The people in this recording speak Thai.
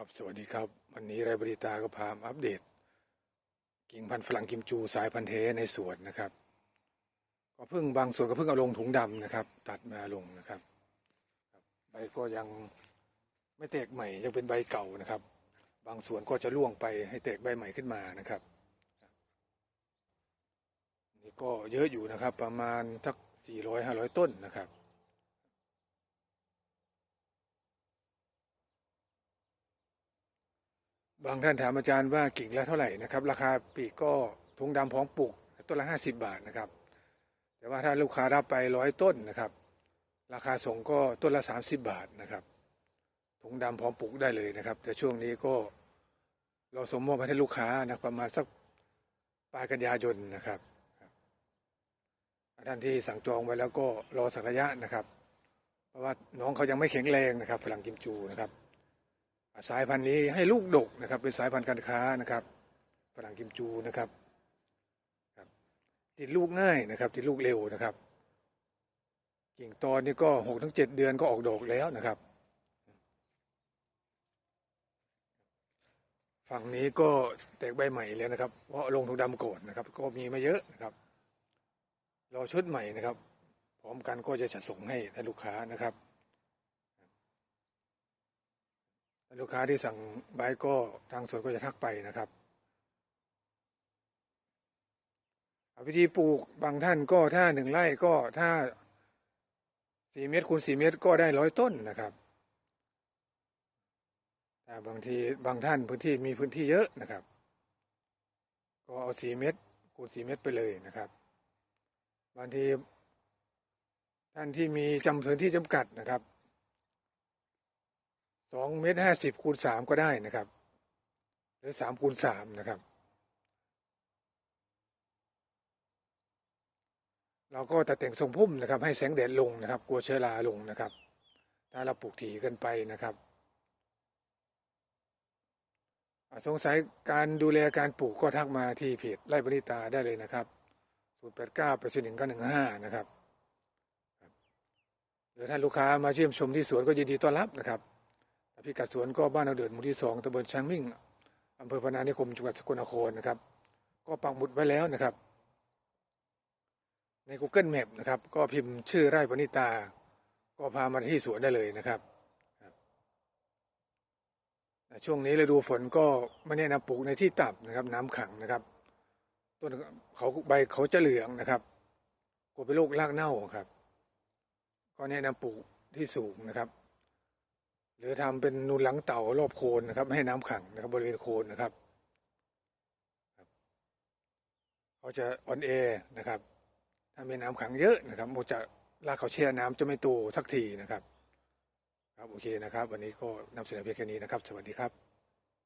ครับสวัสดีครับ วันนี้ไรบริตาก็พามอัปเดต กิ่งพันธุ์ฝรั่งกิมจูสายพันธุ์เทในสวนนะครับ ก็เพิ่งบางส่วนก็เพิ่งเอาลงถุงดำนะครับ ตัดมาลงนะครับครับใบก็ยังไม่แตกใหม่ยังเป็นใบเก่านะครับ บางส่วนก็จะร่วงไปให้แตกใบใหม่ขึ้นมานะครับนี่ก็เยอะอยู่นะครับ ประมาณสักสี่ร้อยห้าร้อยต้นนะครับ บางท่านถามอาจารย์ว่ากิ่งละเท่าไหร่นะครับ ราคาปีกก็ถุงดำพร้อมปลูกต้นละห้าสิบบาทนะครับ แต่ว่าถ้าลูกค้ารับไปร้อยต้นนะครับ ราคาส่งก็ต้นละสามสิบบาทนะครับถุงดำพร้อมปลูกได้เลยนะครับ แต่ช่วงนี้ก็เราสมมอบให้ลูกค้านะประมาณสักปลายกันยายนนะครับท่านที่สั่งจองไว้แล้วก็รอสักระยะนะครับ เพราะว่าน้องเขายังไม่แข็งแรงนะครับฝรั่งกิมจูนะครับ สายพันธุ์นี้ให้ลูกดกนะครับ เป็นสายพันธุ์การค้านะครับฝรั่งกิมจูนะครับครับติดลูกง่ายนะครับติดลูกเร็วนะครับกิ่งตอนนี้ก็หกถึงเจ็ดเดือนก็ออกดอกแล้วนะครับ ฝั่งนี้ก็แตกใบใหม่แล้วนะครับ เพราะลงถุงดำโก่อนนะครับ ก็มีม่เยอะนะครับรอชุดใหม่นะครับ พร้อมกันก็จะจัดส่งให้ท่านลูกค้านะครับ ลูกค้าที่สั่งใบก็ทางสวนก็จะทักไปนะครับวิธีปลูกบางท่านก็ถ้าหนึ่งไร่ก็ถ้าสี่เมตรคูณสี่เมตรก็ได้ร้อยต้นนะครับแต่บางทีบางท่านพื้นที่มีพื้นที่เยอะนะครับ ก็เอาสี่เมตรคูณสี่เมตรไปเลยนะครับ บางทีท่านที่มีจำพื้นที่จำกัดนะครับ สองเมตรห้าสิบคูณสามก็ได้นะครับ หรือสามคูณสามนะครับ เราก็ตัดแต่งทรงพุ่มนะครับ ให้แสงแดดลงนะครับ กลัวเชื้อราลงนะครับ ถ้าเราปลูกถี่เกินไปนะครับอ่าสงสัยการดูแลการปลูกก็ทักมาที่เพจไร่บริตาได้เลยนะครับศูนย์แปดเก้าแปดหนึ่งเก้าหนึ่งห้านะครับหรือถ้าลูกค้ามาเยี่ยมชมที่สวนก็ยินดีต้อนรับนะครับ พิกัดสวนก็บ้านเราเดินหมู่ที่สองตำบลช้างมิ่งอำเภอพนานิคมจังหวัดสกลนครนะครับ ก็ปักหมุดไว้แล้วนะครับ ใน Google Map นะครับ ก็พิมพ์ชื่อไร่ปณิตา ก็พามาที่สวนได้เลยนะครับครับช่วงนี้ฤดูฝนก็ไม่แนะนำปลูกในที่ต่ำนะครับ น้ำขังนะครับ ต้นเขาใบเขาจะเหลืองนะครับกลัวเป็นโรครากเน่าครับ ก็แนะนำปลูกที่สูงนะครับ หรือทำเป็นนูนหลังเต่ารอบโคนนะครับให้น้ำขังนะครับ บริเวณโคนนะครับเขาจะออนแอนะครับ ถ้ามีน้ำขังเยอะนะครับมันจะลากเขาแช่น้ำจะไม่โตสักทีนะครับ ครับโอเคนะครับ วันนี้ก็นำเสนอเพียงแค่นี้นะครับ สวัสดีครับ